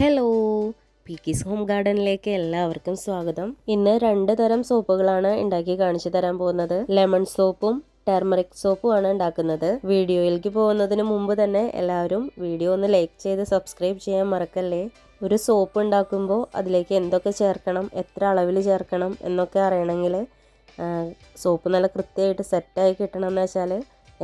Hello. P kiss home ഗാർഡനിലേക്ക് എല്ലാവർക്കും സ്വാഗതം. ഇന്ന് രണ്ട് തരം സോപ്പുകളാണ് ഉണ്ടാക്കി കാണിച്ചു തരാൻ പോകുന്നത്. ലെമൺ സോപ്പും ടെർമറിക് സോപ്പും ആണ് ഉണ്ടാക്കുന്നത്. വീഡിയോയിലേക്ക് പോകുന്നതിന് മുമ്പ് തന്നെ എല്ലാവരും വീഡിയോ ഒന്ന് ലൈക്ക് ചെയ്ത് സബ്സ്ക്രൈബ് ചെയ്യാൻ മറക്കല്ലേ? ഒരു സോപ്പ് ഉണ്ടാക്കുമ്പോൾ അതിലേക്ക് എന്തൊക്കെ ചേർക്കണം എത്ര അളവിൽ ചേർക്കണം എന്നൊക്കെ അറിയണമെങ്കിൽ സോപ്പ് നല്ല കൃത്യമായിട്ട് സെറ്റായി കിട്ടണമെന്ന് വെച്ചാൽ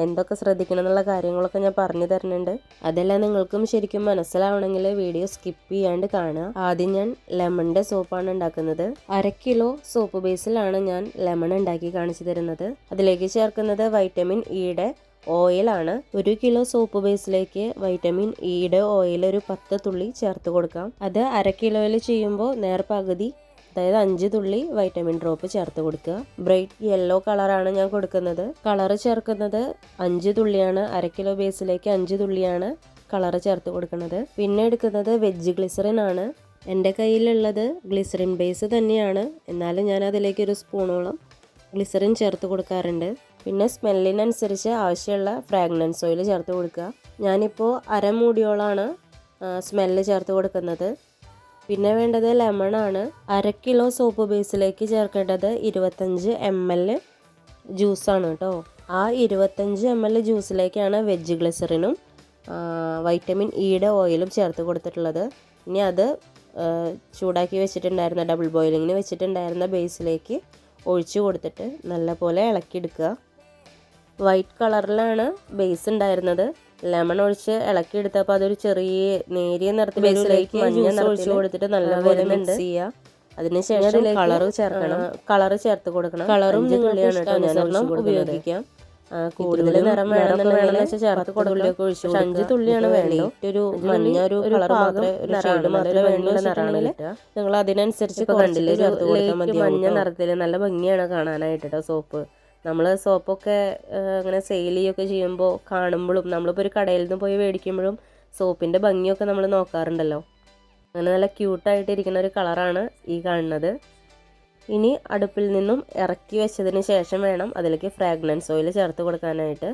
എന്തൊക്കെ ശ്രദ്ധിക്കണം എന്നുള്ള കാര്യങ്ങളൊക്കെ ഞാൻ പറഞ്ഞു തരുന്നുണ്ട്. അതെല്ലാം നിങ്ങൾക്കും ശരിക്കും മനസ്സിലാവണമെങ്കിൽ വീഡിയോ സ്കിപ്പ് ചെയ്യാണ്ട് കാണുക. ആദ്യം ഞാൻ ലെമണിന്റെ സോപ്പാണ് ഉണ്ടാക്കുന്നത്. അര കിലോ സോപ്പ് ബേസിലാണ് ഞാൻ ലെമൺ ഉണ്ടാക്കി കാണിച്ചു തരുന്നത്. അതിലേക്ക് ചേർക്കുന്നത് വൈറ്റമിൻ ഇയുടെ ഓയിലാണ് ഒരു കിലോ സോപ്പ് ബേസിലേക്ക് വൈറ്റമിൻ ഇയുടെ ഓയിൽ ഒരു പത്ത് തുള്ളി ചേർത്ത് കൊടുക്കാം. അത് അര കിലോയിൽ ചെയ്യുമ്പോൾ നേർ പകുതി അതായത് അഞ്ച് തുള്ളി വൈറ്റമിൻ ഡ്രോപ്പ് ചേർത്ത് കൊടുക്കുക. ബ്രൈറ്റ് യെല്ലോ കളറാണ് ഞാൻ കൊടുക്കുന്നത്. കളർ ചേർക്കുന്നത് അഞ്ച് തുള്ളിയാണ്. അര കിലോ ബേസിലേക്ക് അഞ്ച് തുള്ളിയാണ് കളർ ചേർത്ത് കൊടുക്കുന്നത്. പിന്നെ എടുക്കുന്നത് വെജ് ഗ്ലിസറിൻ ആണ്. എന്റെ കയ്യിലുള്ളത് ഗ്ലിസറിൻ ബേസ് തന്നെയാണ്. എന്നാലും ഞാൻ അതിലേക്ക് ഒരു സ്പൂണോളം ഗ്ലിസറിൻ ചേർത്ത് കൊടുക്കാറുണ്ട്. പിന്നെ സ്മെല്ലിനനുസരിച്ച് ആവശ്യമുള്ള ഫ്രാഗ്രൻസ് ഓയിൽ ചേർത്ത് കൊടുക്കുക. ഞാനിപ്പോൾ അരമൂടിയോളാണ് സ്മെല്ല് ചേർത്ത് കൊടുക്കുന്നത്. പിന്നെ വേണ്ടത് ലെമൺ ആണ്. അര കിലോ സോപ്പ് ബേസിലേക്ക് ചേർക്കേണ്ടത് ഇരുപത്തഞ്ച് എം എൽ ജ്യൂസാണ് കേട്ടോ ആ ഇരുപത്തഞ്ച് എം എൽ ജ്യൂസിലേക്കാണ് വെജ് ഗ്ലിസറിനും വൈറ്റമിൻ ഇയുടെ ഓയിലും ചേർത്ത് കൊടുത്തിട്ടുള്ളത്. ഇനി അത് ചൂടാക്കി വെച്ചിട്ടുണ്ടായിരുന്ന ഡബിൾ ബോയിലിങ്ങിന് വെച്ചിട്ടുണ്ടായിരുന്ന ബേസിലേക്ക് ഒഴിച്ചു കൊടുത്തിട്ട് നല്ലപോലെ ഇളക്കിയെടുക്കുക. വൈറ്റ് കളറിലാണ് ബേസ് ഉണ്ടായിരുന്നത്. ലെമൺ ഒഴിച്ച് ഇളക്കി എടുത്തപ്പോൾ അതൊരു ചെറിയ നേരിയ നിറത്തിൽ ബേസിലേക്ക് മഞ്ഞ ഒഴിച്ച് കൊടുത്തിട്ട് നല്ലപോലെ മിക്സ് ചെയ്യുക. അതിനുശേഷം കളർ ചേർക്കണം. കളർ ചേർത്ത് കൊടുക്കണം. കളറും തുള്ളിയാണ് കേട്ടോ. ഞാൻ ഉപയോഗിക്കാം. കൂടുതൽ നിറം വേണമെന്ന് വേണമെന്ന് ചേർത്ത് കൊടുക്കുള്ളിയൊക്കെ ഒഴിച്ചു അഞ്ച് തുള്ളിയാണ് വേണ്ടത്. ഒരു മഞ്ഞ ഒരു കളർ മാത്രമേ ഒരു ഷെയ്ഡ് മാത്രമേ വേണ്ടുള്ള നിറമാണെങ്കിൽ നിങ്ങൾ അതിനനുസരിച്ച് കണ്ടില്ല ചേർത്ത് കൊടുത്താൽ മതി മഞ്ഞ നിറത്തിൽ നല്ല ഭംഗിയാണ് കാണാനായിട്ട് കേട്ടോ സോപ്പ്. നമ്മൾ സോപ്പൊക്കെ അങ്ങനെ സെയിൽ ചെയ്യുകയൊക്കെ ചെയ്യുമ്പോൾ കാണുമ്പോഴും നമ്മളിപ്പോൾ ഒരു കടയിൽ നിന്ന് പോയി മേടിക്കുമ്പോഴും സോപ്പിന്റെ ഭംഗിയൊക്കെ നമ്മൾ നോക്കാറുണ്ടല്ലോ. അങ്ങനെ നല്ല ക്യൂട്ടായിട്ടിരിക്കുന്ന ഒരു കളറാണ് ഈ കാണുന്നത്. ഇനി അടുപ്പിൽ നിന്നും ഇറക്കി വെച്ചതിന് ശേഷം വേണം അതിലേക്ക് ഫ്രാഗ്രൻസ് ഓയിൽ ചേർത്ത് കൊടുക്കാനായിട്ട്.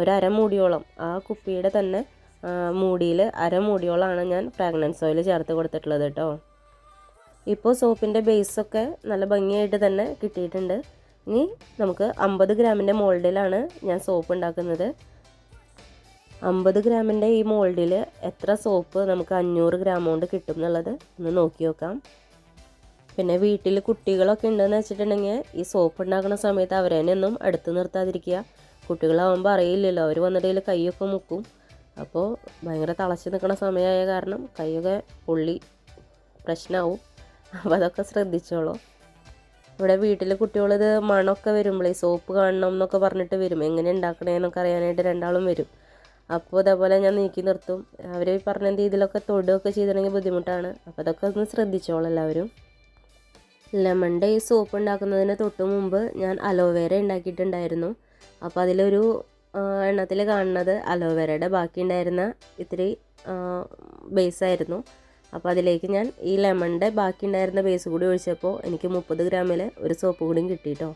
ഒരു അരമൂടിയോളം ആ കുപ്പിയുടെ തന്നെ മൂടിയിൽ അരമൂടിയോളമാണ് ഞാൻ ഫ്രാഗ്രൻസ് ഓയിൽ ചേർത്ത് കൊടുത്തിട്ടുള്ളത് കേട്ടോ. ഇപ്പോൾ സോപ്പിന്റെ ബേസൊക്കെ നല്ല ഭംഗിയായിട്ട് തന്നെ കിട്ടിയിട്ടുണ്ട്. ഇനി നമുക്ക് അമ്പത് ഗ്രാമിന്റെ മോൾഡിലാണ് ഞാൻ സോപ്പ് ഉണ്ടാക്കുന്നത്. അമ്പത് ഗ്രാമിന്റെ ഈ മോൾഡിൽ എത്ര സോപ്പ് നമുക്ക് അഞ്ഞൂറ് ഗ്രാം കൊണ്ട് കിട്ടും എന്നുള്ളത് ഒന്ന് നോക്കി നോക്കാം. പിന്നെ വീട്ടിൽ കുട്ടികളൊക്കെ ഉണ്ടെന്ന് വെച്ചിട്ടുണ്ടെങ്കിൽ ഈ സോപ്പ് ഉണ്ടാക്കുന്ന സമയത്ത് അവരെ ഒന്നും അടുത്ത് നിർത്താതിരിക്കുക. കുട്ടികളാവുമ്പോൾ അറിയില്ലല്ലോ അവർ വന്നിടയിൽ കൈയൊക്കെ മുക്കും. അപ്പോൾ ഭയങ്കര തളച്ച് നിൽക്കുന്ന സമയമായ കാരണം കൈയൊക്കെ പൊള്ളി പ്രശ്നമാവും. അപ്പോൾ അതൊക്കെ ശ്രദ്ധിച്ചോളൂ. ഇവിടെ വീട്ടിൽ കുട്ടികളിത് മണമൊക്കെ വരുമ്പോഴേ സോപ്പ് കാണണം എന്നൊക്കെ പറഞ്ഞിട്ട് വരും. എങ്ങനെ ഉണ്ടാക്കണേന്നൊക്കെ അറിയാനായിട്ട് രണ്ടാളും വരും. അപ്പോൾ അതേപോലെ ഞാൻ നീക്കി നിർത്തും. അവർ പറഞ്ഞ രീതിയിലൊക്കെ തൊടുകയൊക്കെ ചെയ്തിട്ടുണ്ടെങ്കിൽ ബുദ്ധിമുട്ടാണ്. അപ്പോൾ അതൊക്കെ ഒന്ന് ശ്രദ്ധിച്ചോളൂ എല്ലാവരും. ലെമണിന്റെ ഈ സോപ്പ് ഉണ്ടാക്കുന്നതിന് തൊട്ട് മുമ്പ് ഞാൻ അലോവേര ഉണ്ടാക്കിയിട്ടുണ്ടായിരുന്നു. അപ്പോൾ അതിലൊരു എണ്ണത്തിൽ കാണുന്നത് അലോവേരയുടെ ബാക്കി ഉണ്ടായിരുന്ന ഇത്തിരി ബേസായിരുന്നു അപ്പോൾ അതിലേക്ക് ഞാൻ ഈ ലെമണിന്റെ ബാക്കി ഉണ്ടായിരുന്ന ബേസ് കൂടി ഒഴിച്ചപ്പോൾ എനിക്ക് മുപ്പത് ഗ്രാമിൽ ഒരു സോപ്പ് കൂടിയും കിട്ടിയിട്ടോ.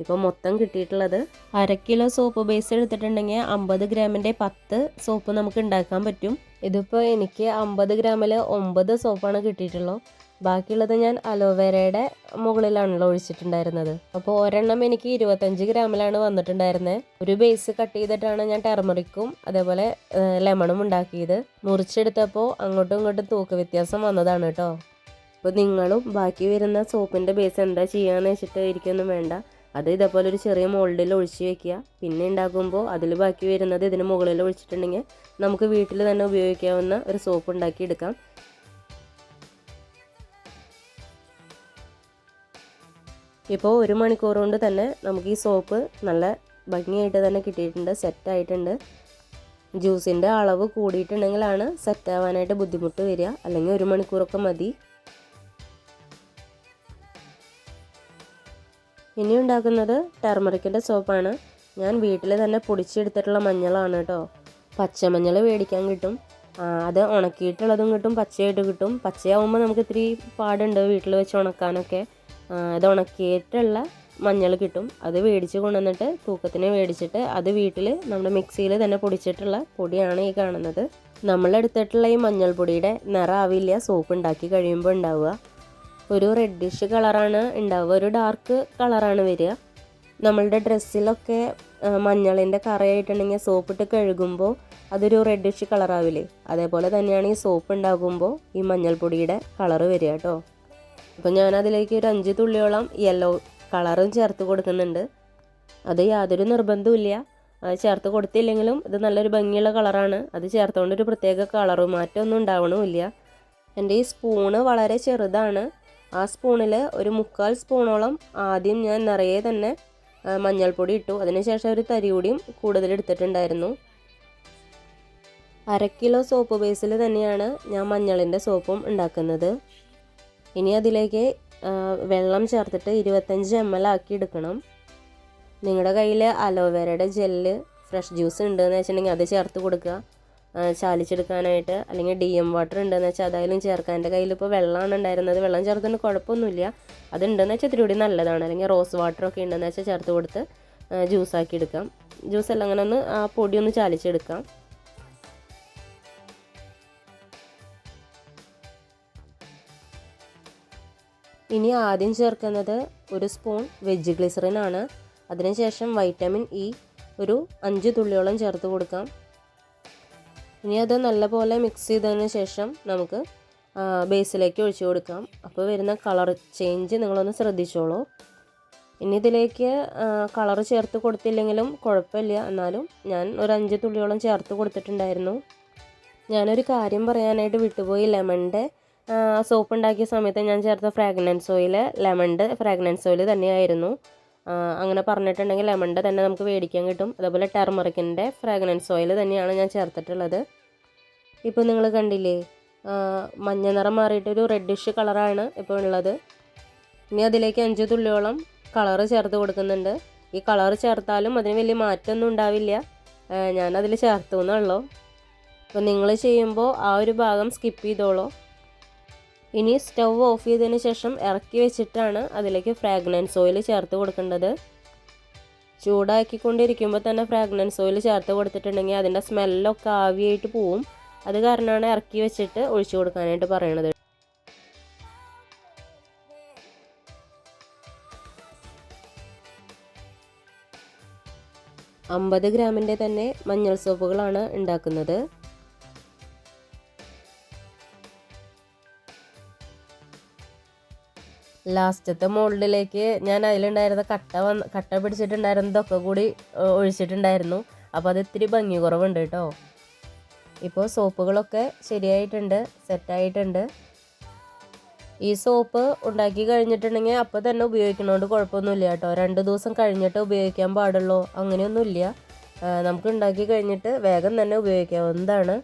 ഇപ്പോൾ മൊത്തം കിട്ടിയിട്ടുള്ളത് അര കിലോ സോപ്പ് ബേസ് എടുത്തിട്ടുണ്ടെങ്കിൽ അമ്പത് ഗ്രാമിന്റെ പത്ത് സോപ്പ് നമുക്ക് ഉണ്ടാക്കാൻ പറ്റും. ഇതിപ്പോൾ എനിക്ക് അമ്പത് ഗ്രാമിൽ ഒമ്പത് സോപ്പാണ് കിട്ടിയിട്ടുള്ളൂ ബാക്കിയുള്ളത് ഞാൻ അലോവേരയുടെ മുകളിലാണല്ലോ ഒഴിച്ചിട്ടുണ്ടായിരുന്നത്. അപ്പോൾ ഒരെണ്ണം എനിക്ക് ഇരുപത്തഞ്ച് ഗ്രാമിലാണ് വന്നിട്ടുണ്ടായിരുന്നത് ഒരു ബേസ് കട്ട് ചെയ്തിട്ടാണ് ഞാൻ ടെർമറിക്കും അതേപോലെ ലെമണും ഉണ്ടാക്കിയത്. മുറിച്ചെടുത്തപ്പോൾ അങ്ങോട്ടും ഇങ്ങോട്ടും തൂക്ക വ്യത്യാസം വന്നതാണ് കേട്ടോ. അപ്പോൾ നിങ്ങളും ബാക്കി വരുന്ന സോപ്പിന്റെ ബേസ് എന്താ ചെയ്യുകയെന്ന് വെച്ചിട്ട് ഇരിക്കൊന്നും വേണ്ട. അത് ഇതേപോലെ ഒരു ചെറിയ മോൾഡിൽ ഒഴിച്ച് വെക്കുക. പിന്നെ ഉണ്ടാക്കുമ്പോൾ അതിൽ ബാക്കി വരുന്നത് ഇതിന് മുകളിൽ ഒഴിച്ചിട്ടുണ്ടെങ്കിൽ നമുക്ക് വീട്ടിൽ തന്നെ ഉപയോഗിക്കാവുന്ന ഒരു സോപ്പ് ഉണ്ടാക്കി ഇപ്പോൾ ഒരു മണിക്കൂർ കൊണ്ട് തന്നെ നമുക്ക് ഈ സോപ്പ് നല്ല ഭംഗിയായിട്ട് തന്നെ കിട്ടിയിട്ടുണ്ട് സെറ്റായിട്ടുണ്ട് ജ്യൂസിന്റെ അളവ് കൂടിയിട്ടുണ്ടെങ്കിലാണ് സെറ്റാവാനായിട്ട് ബുദ്ധിമുട്ട് വരിക. അല്ലെങ്കിൽ ഒരു മണിക്കൂറൊക്കെ മതി. ഇനി ഉണ്ടാക്കുന്നത് ടെർമറിക്കിന്റെ സോപ്പാണ്. ഞാൻ വീട്ടിൽ തന്നെ പൊടിച്ചെടുത്തിട്ടുള്ള മഞ്ഞളാണ് കേട്ടോ. പച്ചമഞ്ഞൾ മേടിക്കാൻ കിട്ടും. അത് ഉണക്കിയിട്ടുള്ളതും കിട്ടും പച്ചയായിട്ട് കിട്ടും. പച്ചയാവുമ്പോൾ നമുക്ക് ഇത്തിരി പാടുണ്ട് വീട്ടിൽ വെച്ച് ഉണക്കാനൊക്കെ. ഇത് ഉണക്കിയിട്ടുള്ള മഞ്ഞൾ കിട്ടും. അത് മേടിച്ച് കൊണ്ടുവന്നിട്ട് തൂക്കത്തിന് മേടിച്ചിട്ട് അത് വീട്ടിൽ നമ്മുടെ മിക്സിയിൽ തന്നെ പൊടിച്ചിട്ടുള്ള പൊടിയാണ് ഈ കാണുന്നത്. നമ്മളെടുത്തിട്ടുള്ള ഈ മഞ്ഞൾപ്പൊടിയുടെ നിറാവില്ല സോപ്പ് ഉണ്ടാക്കി കഴിയുമ്പോൾ ഉണ്ടാവുക. ഒരു റെഡിഷ് കളറാണ് ഉണ്ടാവുക ഒരു ഡാർക്ക് കളറാണ് വരിക. നമ്മളുടെ ഡ്രസ്സിലൊക്കെ മഞ്ഞളിന്റെ കറയായിട്ടുണ്ടെങ്കിൽ സോപ്പിട്ട് കഴുകുമ്പോൾ അതൊരു റെഡിഷ് കളറാവില്ലേ? അതേപോലെ തന്നെയാണ് ഈ സോപ്പ് ഉണ്ടാകുമ്പോൾ ഈ മഞ്ഞൾപ്പൊടിയുടെ കളറ് വരിക കേട്ടോ. അപ്പോൾ ഞാൻ അതിലേക്ക് ഒരു അഞ്ച് തുള്ളിയോളം യെല്ലോ കളറും ചേർത്ത് കൊടുക്കുന്നുണ്ട്. അത് യാതൊരു നിർബന്ധമില്ല അത് ചേർത്ത് കൊടുത്തില്ലെങ്കിലും ഇത് നല്ലൊരു ഭംഗിയുള്ള കളറാണ് അത് ചേർത്തുകൊണ്ട് ഒരു പ്രത്യേക കളറ് മാറ്റമൊന്നും ഉണ്ടാവണമില്ല എന്റെ ഈ സ്പൂണ് വളരെ ചെറുതാണ്. ആ സ്പൂണിൽ ഒരു മുക്കാൽ സ്പൂണോളം ആദ്യം ഞാൻ നിറയെ തന്നെ മഞ്ഞൾപ്പൊടി ഇട്ടു. അതിനുശേഷം ഒരു തരി കൂടിയും കൂടുതൽ എടുത്തിട്ടുണ്ടായിരുന്നു. അര കിലോ സോപ്പ് ബേസിൽ തന്നെയാണ് ഞാൻ മഞ്ഞളിന്റെ സോപ്പും ഉണ്ടാക്കുന്നത്. ഇനി അതിലേക്ക് വെള്ളം ചേർത്തിട്ട് ഇരുപത്തഞ്ച് എം എൽ ആക്കി എടുക്കണം. നിങ്ങളുടെ കയ്യിൽ അലോവേരയുടെ ജെല്ല് ഫ്രഷ് ജ്യൂസ് ഉണ്ടെന്ന് വെച്ചിട്ടുണ്ടെങ്കിൽ അത് ചേർത്ത് കൊടുക്കുക. ചാലിച്ചെടുക്കാനായിട്ട് അല്ലെങ്കിൽ ഡി എം വാട്ടർ ഉണ്ടെന്ന് വെച്ചാൽ അതായാലും ചേർക്കാൻ എന്റെ കയ്യിൽ ഇപ്പോൾ വെള്ളമാണ് ഉണ്ടായിരുന്നത്. വെള്ളം ചേർത്തുകൊണ്ട് കുഴപ്പമൊന്നുമില്ല. അതുണ്ടെന്ന് വെച്ചാൽ ഇത്തിരി കൂടി നല്ലതാണ്. അല്ലെങ്കിൽ റോസ് വാട്ടറൊക്കെ ഉണ്ടെന്ന് വെച്ചാൽ ചേർത്ത് കൊടുത്ത് ജ്യൂസാക്കി എടുക്കാം. ജ്യൂസ് എല്ലാം അങ്ങനെ ഒന്ന് ആ പൊടി ഒന്ന് ചാലിച്ചെടുക്കാം. ഇനി ആദ്യം ചേർക്കുന്നത് ഒരു സ്പൂൺ വെജ് ഗ്ലിസറിൻ ആണ്. അതിനുശേഷം വൈറ്റമിൻ ഇ ഒരു അഞ്ച് തുള്ളിയോളം ചേർത്ത് കൊടുക്കാം. ഇനി അത് നല്ലപോലെ മിക്സ് ചെയ്തതിന് ശേഷം നമുക്ക് ബേസിലേക്ക് ഒഴിച്ചു കൊടുക്കാം. അപ്പോൾ വരുന്ന കളർ ചേഞ്ച് നിങ്ങളൊന്ന് ശ്രദ്ധിച്ചോളൂ. ഇനി ഇതിലേക്ക് കളർ ചേർത്ത് കൊടുത്തില്ലെങ്കിലും കുഴപ്പമില്ല. എന്നാലും ഞാൻ ഒരു അഞ്ച് തുള്ളിയോളം ചേർത്ത് കൊടുത്തിട്ടുണ്ടായിരുന്നു. ഞാനൊരു കാര്യം പറയാനായിട്ട് വിട്ടുപോയി ലെമണിന്റെ സോപ്പ് ഉണ്ടാക്കിയ സമയത്ത് ഞാൻ ചേർത്ത ഫ്രാഗ്രൻസ് ഓയിൽ ലെമണ്ട് ഫ്രാഗ്രൻസ് ഓയിൽ തന്നെയായിരുന്നു. അങ്ങനെ പറഞ്ഞിട്ടുണ്ടെങ്കിൽ ലെമണ്ട് തന്നെ നമുക്ക് മേടിക്കാൻ കിട്ടും. അതേപോലെ ടെർമറിക്കിന്റെ ഫ്രാഗ്രൻസ് ഓയിൽ തന്നെയാണ് ഞാൻ ചേർത്തിട്ടുള്ളത്. ഇപ്പോൾ നിങ്ങൾ കണ്ടില്ലേ മഞ്ഞ നിറം മാറിയിട്ടൊരു റെഡിഷ് കളറാണ് ഇപ്പോൾ ഉള്ളത്. ഇനി അതിലേക്ക് അഞ്ച് തുള്ളിയോളം കളറ് ചേർത്ത് കൊടുക്കുന്നുണ്ട്. ഈ കളർ ചേർത്താലും അതിന് വലിയ മാറ്റമൊന്നും ഉണ്ടാവില്ല. ഞാനതിൽ ചേർത്തു എന്നുള്ളൂ അപ്പോൾ നിങ്ങൾ ചെയ്യുമ്പോൾ ആ ഒരു ഭാഗം സ്കിപ്പ് ചെയ്തോളൂ. ഇനി സ്റ്റൗ ഓഫ് ചെയ്തതിന് ശേഷം ഇറക്കി വെച്ചിട്ടാണ് അതിലേക്ക് ഫ്രാഗ്രൻസ് ഓയിൽ ചേർത്ത് കൊടുക്കേണ്ടത്. ചൂടാക്കിക്കൊണ്ടിരിക്കുമ്പോൾ തന്നെ ഫ്രാഗ്രൻസ് ഓയിൽ ചേർത്ത് കൊടുത്തിട്ടുണ്ടെങ്കിൽ അതിന്റെ സ്മെല്ലൊക്കെ ആവിയായിട്ട് പോവും. അത് കാരണമാണ് ഇറക്കി വെച്ചിട്ട് ഒഴിച്ചു കൊടുക്കാനായിട്ട് പറയണത്. അമ്പത് ഗ്രാമിന്റെ തന്നെ മഞ്ഞൾ സോപ്പുകളാണ് ഉണ്ടാക്കുന്നത്. ലാസ്റ്റത്തെ മോൾഡിലേക്ക് ഞാൻ അതിലുണ്ടായിരുന്ന കട്ട വന്ന് കട്ട പിടിച്ചിട്ടുണ്ടായിരുന്നതൊക്കെ കൂടി ഒഴിച്ചിട്ടുണ്ടായിരുന്നു. അപ്പോൾ അത് ഇത്തിരി ഭംഗി കുറവുണ്ട് കേട്ടോ. ഇപ്പോൾ സോപ്പുകളൊക്കെ ശരിയായിട്ടുണ്ട് സെറ്റായിട്ടുണ്ട്. ഈ സോപ്പ് ഉണ്ടാക്കി കഴിഞ്ഞിട്ടുണ്ടെങ്കിൽ അപ്പോൾ തന്നെ ഉപയോഗിക്കണോണ്ട് കുഴപ്പമൊന്നുമില്ല കേട്ടോ. രണ്ട് ദിവസം കഴിഞ്ഞിട്ട് ഉപയോഗിക്കാൻ പാടുള്ളൂ അങ്ങനെയൊന്നുമില്ല. നമുക്ക് ഉണ്ടാക്കി കഴിഞ്ഞിട്ട് വേഗം തന്നെ ഉപയോഗിക്കാവുന്നതാണ്.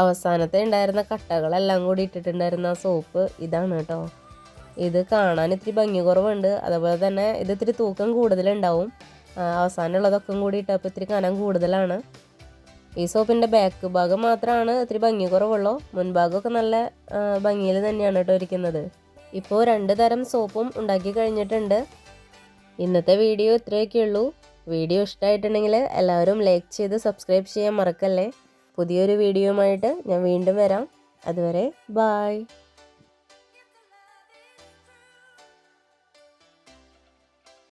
അവസാനത്തെ ഉണ്ടായിരുന്ന കട്ടകളെല്ലാം കൂടി ഇട്ടിട്ടുണ്ടായിരുന്ന സോപ്പ് ഇതാണ് കേട്ടോ. ഇത് കാണാൻ ഇത്തിരി ഭംഗി കുറവുണ്ട്. അതുപോലെ തന്നെ ഇത് ഇത്തിരി തൂക്കം കൂടുതലുണ്ടാവും. അവസാനമുള്ളതൊക്കെ കൂടി ഇട്ടപ്പോൾ ഇത്തിരി കനം കൂടുതലാണ്. ഈ സോപ്പിന്റെ ബാക്ക് ഭാഗം മാത്രമാണ് ഇത്തിരി ഭംഗി കുറവുള്ളൂ. മുൻഭാഗമൊക്കെ നല്ല ഭംഗിയിൽ തന്നെയാണ് കേട്ടോ ഇരിക്കുന്നത്. ഇപ്പോൾ രണ്ട് തരം സോപ്പും ഉണ്ടാക്കി കഴിഞ്ഞിട്ടുണ്ട്. ഇന്നത്തെ വീഡിയോ ഇത്രയൊക്കെ ഉള്ളൂ വീഡിയോ ഇഷ്ടമായിട്ടുണ്ടെങ്കിൽ എല്ലാവരും ലൈക്ക് ചെയ്ത് സബ്സ്ക്രൈബ് ചെയ്യാൻ മറക്കല്ലേ? പുതിയൊരു വീഡിയോയുമായിട്ട് ഞാൻ വീണ്ടും വരാം. അതുവരെ ബായ്.